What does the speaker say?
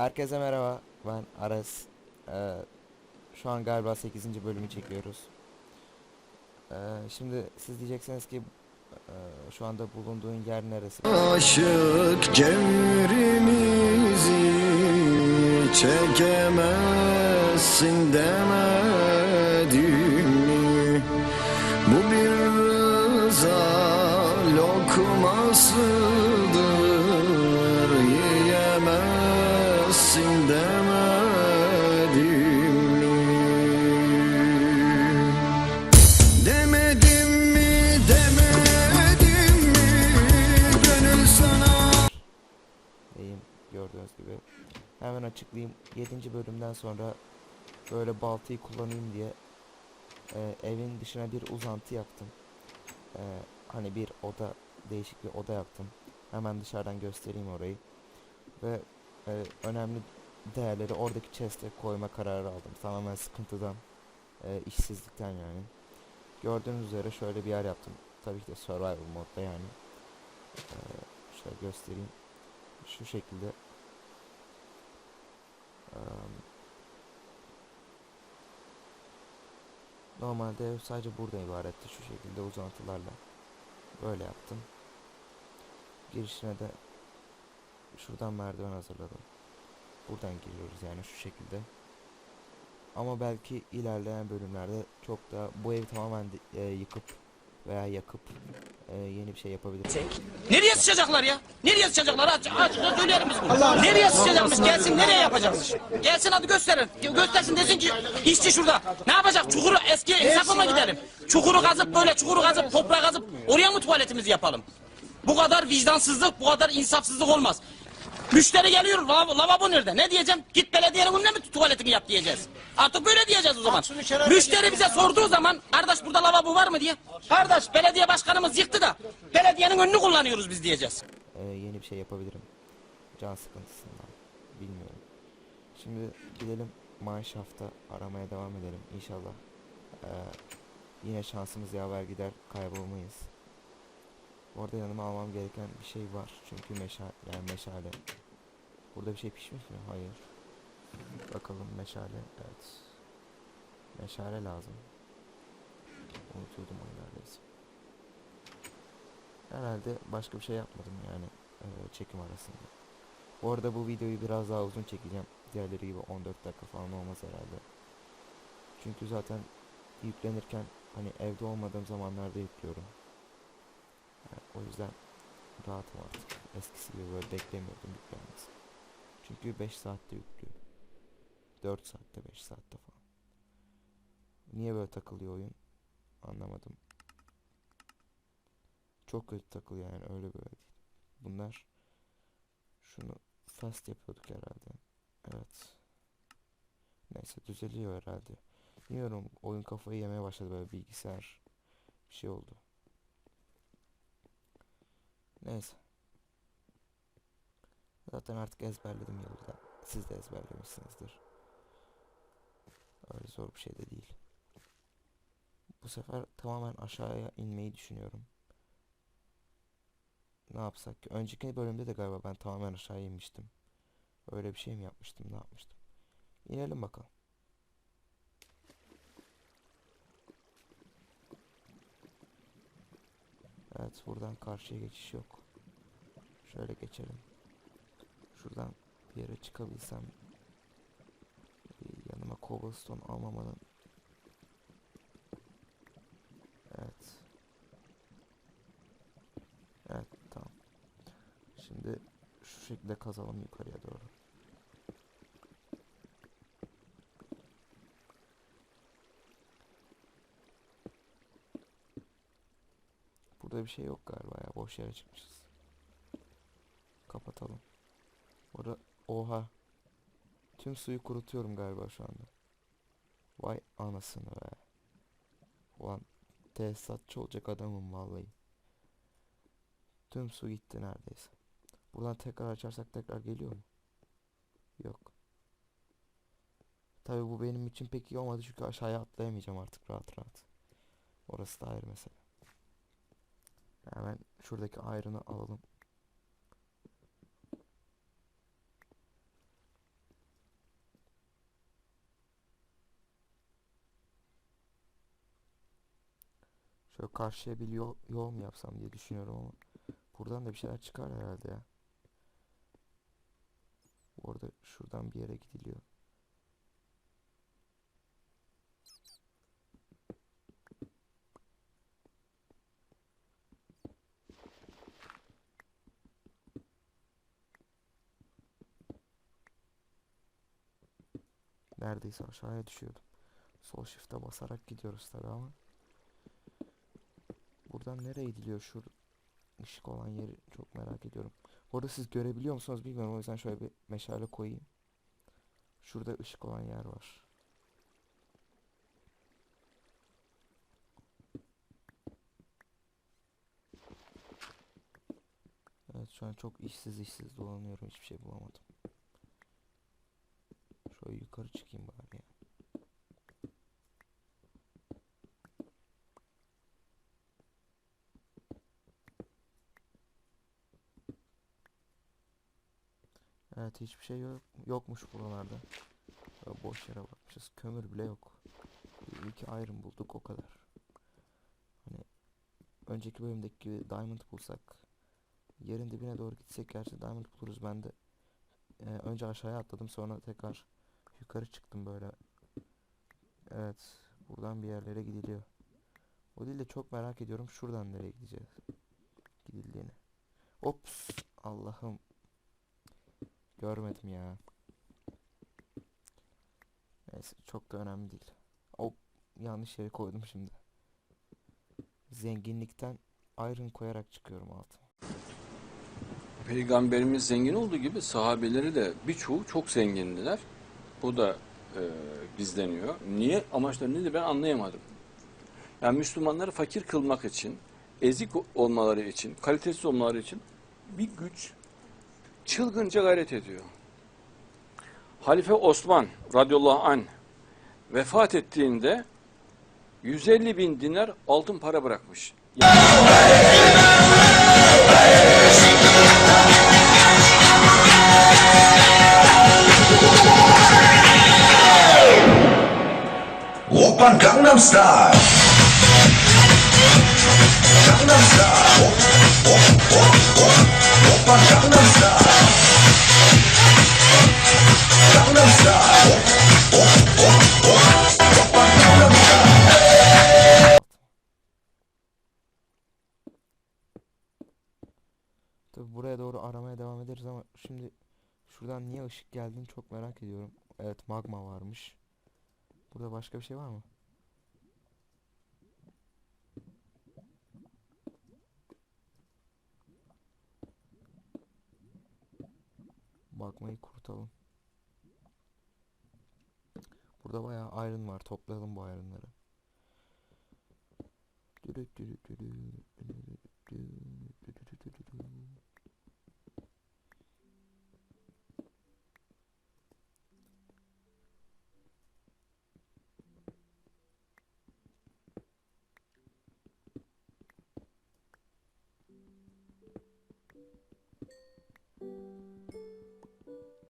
Herkese merhaba. Ben Aras. Ee, şu an galiba 8. bölümü çekiyoruz. Ee, şimdi siz diyeceksiniz ki e, şu anda bulunduğun yer neresi? Aşık cemrimizi çekemezsin demedim Açıklayayım. 7. bölümden sonra böyle baltayı kullanayım diye e, evin dışına bir uzantı yaptım. E, hani bir oda, değişik bir oda yaptım. Hemen dışarıdan göstereyim orayı. Ve e, önemli değerleri oradaki chest'e koyma kararı aldım. Tamamen sıkıntıdan, e, işsizlikten yani. Gördüğünüz üzere şöyle bir yer yaptım. Tabii ki de survival modda yani. E, şöyle göstereyim. Şu şekilde. Normalde sadece burada ibaretti şu şekilde uzantılarla. Böyle yaptım. Girişine de şuradan merdiven hazırladım. Buradan giriyoruz yani şu şekilde. Ama belki ilerleyen bölümlerde çok daha bu evi tamamen de- e, yıkıp veya yakıp e, yeni bir şey yapabiliriz. Nereye sıçacaklar ya? Nereye sıçacaklar? Aç, aç, söyleyelim biz bunu. Nereye sıçacakmış? Gelsin nereye yapacakmış? Gelsin hadi gösterin. Göstersin desin ki işçi şurada. Ne yapacak? Çukuru eski hesapla gidelim. Çukuru kazıp böyle çukuru kazıp toprağı kazıp oraya mı tuvaletimizi yapalım? Bu kadar vicdansızlık, bu kadar insafsızlık olmaz. Müşteri geliyor, lavabo, lavabo nerede? Ne diyeceğim? Git belediyenin önüne mi tuvaletini yap diyeceğiz. Artık böyle diyeceğiz o zaman. Müşteri bize sorduğu zaman, kardeş burada lavabo var mı diye. Kardeş belediye başkanımız yıktı da, belediyenin önünü kullanıyoruz biz diyeceğiz. e, yeni bir şey yapabilirim. Can sıkıntısından. Bilmiyorum. Şimdi gidelim mineshaft'a aramaya devam edelim inşallah. e, yine şansımız yaver gider kaybolmayız. Bu arada yanıma almam gereken bir şey var. Çünkü meşale, yani meşale. Burada bir şey pişmiş mi? Hayır. Bakalım meşale. Evet. Meşale lazım. Unutuyordum onu neredeyse. Herhalde başka bir şey yapmadım yani e, çekim arasında. Bu arada bu videoyu biraz daha uzun çekeceğim. Diğerleri gibi 14 dakika falan olmaz herhalde. Çünkü zaten yüklenirken hani evde olmadığım zamanlarda yüklüyorum. Yani o yüzden rahatım artık. Eskisi gibi böyle beklemiyordum yüklenmesi. Çünkü 5 saatte yüklüyor. 4 saatte 5 saatte falan. Niye böyle takılıyor oyun? Anlamadım. Çok kötü takılıyor yani öyle böyle değil. Bunlar şunu fast yapıyorduk herhalde. Evet. Neyse düzeliyor herhalde. Bilmiyorum oyun kafayı yemeye başladı böyle bilgisayar bir şey oldu. Neyse. Zaten artık ezberledim yolu. Siz de ezberlemişsinizdir. Öyle zor bir şey de değil. Bu sefer tamamen aşağıya inmeyi düşünüyorum. Ne yapsak ki? Önceki bölümde de galiba ben tamamen aşağıya inmiştim. Öyle bir şey mi yapmıştım? Ne yapmıştım? İnelim bakalım. Evet buradan karşıya geçiş yok. Şöyle geçelim. Şuradan bir yere çıkabilsem yanıma cobblestone almamanın Evet. Evet tamam. Şimdi şu şekilde kazalım yukarıya doğru. Burada bir şey yok galiba ya. Boş yere çıkmışız. Kapatalım. Burada oha. Tüm suyu kurutuyorum galiba şu anda. Vay anasını be. Ulan tesisatçı olacak adamım vallahi. Tüm su gitti neredeyse. Buradan tekrar açarsak tekrar geliyor mu? Yok. Tabii bu benim için pek iyi olmadı çünkü aşağıya atlayamayacağım artık rahat rahat. Orası da ayrı mesele. Hemen şuradaki ayrını alalım. Şöyle karşıya bir yol, yol mu yapsam diye düşünüyorum ama. Buradan da bir şeyler çıkar herhalde ya. Orada şuradan bir yere gidiliyor. Neredeyse aşağıya düşüyordum. Sol shift'e basarak gidiyoruz tabi ama. Buradan nereye gidiliyor? Şu ışık olan yeri çok merak ediyorum. Bu siz görebiliyor musunuz bilmiyorum. O yüzden şöyle bir meşale koyayım. Şurada ışık olan yer var. Evet şu an çok işsiz işsiz dolanıyorum. Hiçbir şey bulamadım. Şöyle yukarı çıkayım bari ya. Evet hiçbir şey yok yokmuş buralarda. Böyle boş yere bakmışız. Kömür bile yok. Bir iki iron bulduk o kadar. Hani önceki bölümdeki gibi diamond bulsak yerin dibine doğru gitsek gerçi diamond buluruz. Ben de e, önce aşağıya atladım sonra tekrar yukarı çıktım böyle. Evet buradan bir yerlere gidiliyor. O değil de çok merak ediyorum şuradan nereye gideceğiz. Gidildiğini. Ops Allah'ım. Görmedim ya. Neyse çok da önemli değil. Hop yanlış yere koydum şimdi. Zenginlikten iron koyarak çıkıyorum altıma. Peygamberimiz zengin olduğu gibi sahabeleri de birçoğu çok zengindiler. Bu da e, gizleniyor. Niye? Amaçları nedir ben anlayamadım. Yani Müslümanları fakir kılmak için, ezik olmaları için, kalitesiz olmaları için bir güç çılgınca gayret ediyor. Halife Osman radıyallahu anh vefat ettiğinde 150 bin dinar altın para bırakmış. 오빤 강남스타일 강남스타일 오빤 강남스타일 강남스타일 오빤 강남스타일 Tabi buraya doğru aramaya devam ederiz ama şimdi şuradan niye ışık geldiğini çok merak ediyorum. Evet magma varmış. Burada başka bir şey var mı? Magmayı kurutalım. Burada bayağı iron var. Toplayalım bu ironları. Dürü dürü dürü dürü.